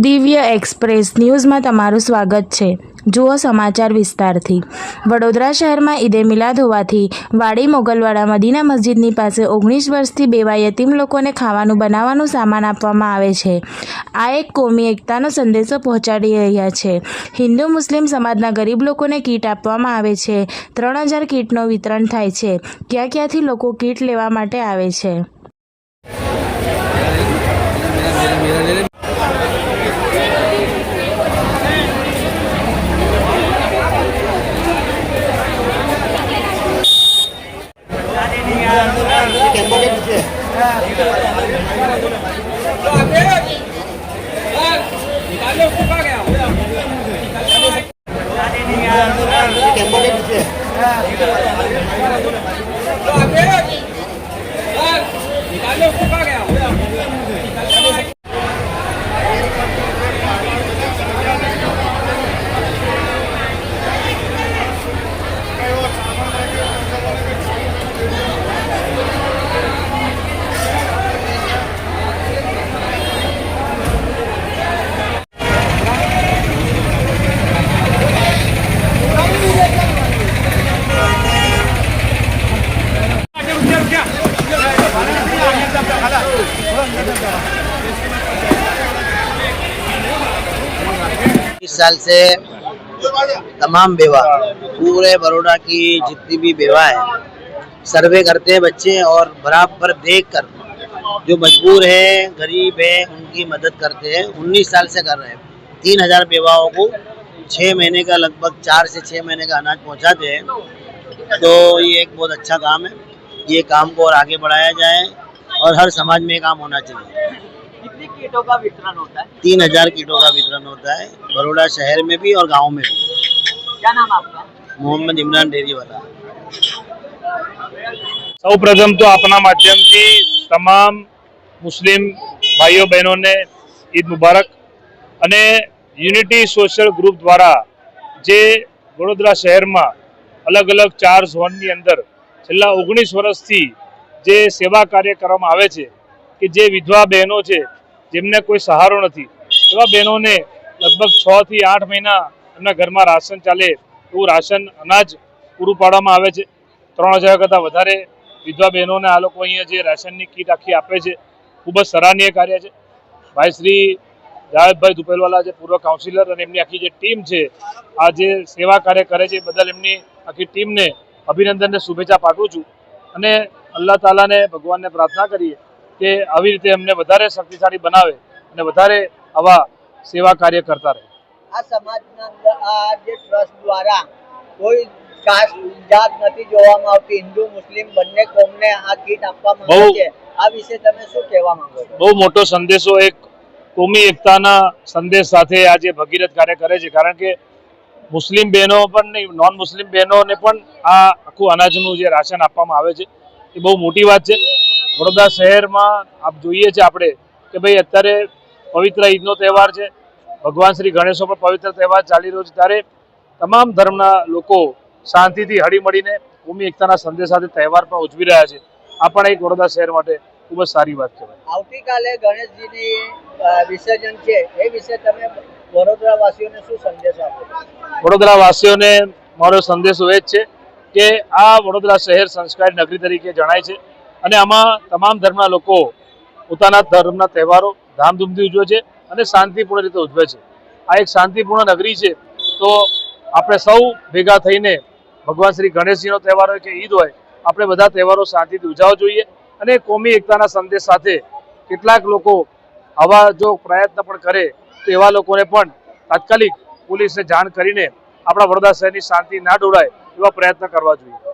દિવ્ય એક્સપ્રેસ ન્યૂઝમાં તમારું સ્વાગત છે. જુઓ સમાચાર વિસ્તારથી. વડોદરા શહેરમાં ઈદે મિલાદ હોવાથી વાડી મોગલવાડા મદીના મસ્જિદની પાસે ઓગણીસ વર્ષથી બેવા યતીમ લોકોને ખાવાનું બનાવવાનું સામાન આપવામાં આવે છે. આ એક કોમી એકતાનો સંદેશો પહોંચાડી રહ્યા છે. હિન્દુ, મુસ્લિમ સમાજના ગરીબ લોકોને કીટ આપવામાં આવે છે. ત્રણ હજાર કીટનું વિતરણ થાય છે. ક્યાં ક્યાંથી લોકો કીટ લેવા માટે આવે છે? निकालो उसको कहा गया इस साल से तमाम बेवा, पूरे बड़ोड़ा की जितनी भी बेवा है, सर्वे करते हैं बच्चे और बराबर देख कर जो मजबूर है, गरीब है, उनकी मदद करते हैं। उन्नीस साल से कर रहे हैं। तीन हज़ार बेवाओं को छः महीने का, लगभग चार से छः महीने का अनाज पहुंचाते हैं। तो ये एक बहुत अच्छा काम है। ये काम को और आगे बढ़ाया जाए और हर समाज में काम होना चाहिए। कितनी कीटों का वितरण होता है तीन हजार कीटों का वितरण होता है बड़ोड़ा शहर में भी और गांव में भी क्या नाम है आपका मोहम्मद इमरान डेरी वाला સૌ પ્રથમ તો આપના માધ્યમથી તમામ મુસ્લિમ ભાઈઓ બહેનોને ઈદ મુબારક અને યુનિટી સોશિયલ ગ્રુપ દ્વારા જે વડોદરા શહેરમાં અલગ અલગ ચાર ઝોનની અંદર છેલ્લા ઓગણીસ વર્ષથી જે સેવા કાર્ય કરવામાં આવે છે કે જે વિધવા બહેનો છે જેમને કોઈ સહારો નથી. એવા બહેનોને લગભગ છ થી આઠ મહિના એમના ઘરમાં રાશન ચાલે એવું રાશન અનાજ પૂરું પાડવામાં આવે છે. ત્રણ હજાર કરતાં વધારે વિધવા બહેનોને આ લોકો અહીંયા જે રાશનની કીટ આખી આપે છે, ખૂબ જ સરાહનીય કાર્ય છે. ભાઈ શ્રી જાવેદભાઈ દુપેલવાલા જે પૂર્વ કાઉન્સિલર અને એમની આખી જે ટીમ છે, આ જે સેવા કાર્ય કરે છે બદલ એમની આખી ટીમને અભિનંદન અને શુભેચ્છા પાઠવું છું. અને અલ્લાહ તાલાને ભગવાનને પ્રાર્થના કરીએ. કે આવી રીતે એમને વધારે શક્તિશાળી બનાવે અને વધારે આવા સેવા કાર્ય કરતા રહે. આ સમાજના અંદર આ જે ટ્રસ્ટ દ્વારા કોઈ કાસ્ટ જાત નથી જોવામાં આવતી. હિન્દુ મુસ્લિમ બંને કોમને આ કીટ આપવામાં આવે છે. આ વિશે તમે શું કહેવા માંગો છો? બહુ મોટો સંદેશો એક કોમી એકતાના સંદેશ સાથે આ જે ભગીરથ કાર્ય કરે છે. કારણ કે મુસ્લિમ બહેનો પણ નહીં નોન મુસ્લિમ બહેનોને પણ આ આખું અનાજનું જે રાશન આપવામાં આવે છે એ બહુ મોટી વાત છે. વડોદરા શહેરમાં આપ જોઈએ છે આપણે કે ભાઈ અત્યારે પવિત્ર ઈદનો તહેવાર છે. ભગવાન શ્રી ગણેશનો પણ પવિત્ર તહેવાર ચાલી રહ્યો છે. ત્યારે તમામ ધર્મના લોકો શાંતિથી હળીમળીને ભૂમિ એકતાના સંદેશ સાથે તહેવાર પણ ઉજવી રહ્યા છે. આ પણ એક વડોદરા શહેર માટે ખૂબ જ સારી વાત કહેવાય. આવતીકાલે ગણેશજીની વિસર્જન છે. એ વિશે તમે વડોદરા વાસીઓને શું સંદેશ આપો? વડોદરા વાસીઓને મારો સંદેશો એ જ છે કે આ વડોદરા શહેર સંસ્કારી નગરી તરીકે જણાય છે. અને આમાં તમામ ધર્મના લોકો પોતાના ધર્મના તહેવારો ધામધૂમથી ઉજવે છે અને શાંતિપૂર્ણ રીતે ઉજવે છે. આ એક શાંતિપૂર્ણ નગરી છે. તો આપણે સૌ ભેગા થઈને ભગવાન શ્રી ગણેશજીનો તહેવાર હોય કે ઈદ હોય, આપણે બધા તહેવારો શાંતિથી ઉજવવા જોઈએ અને કોમી એકતાના સંદેશ સાથે કેટલાક લોકો આવા જો પ્રયત્ન પણ કરે, તો એવા લોકોને પણ તાત્કાલિક પોલીસને જાણ કરીને આપણા વડોદરા શહેરની શાંતિ ના ડોળાય એવા પ્રયત્ન કરવા જોઈએ.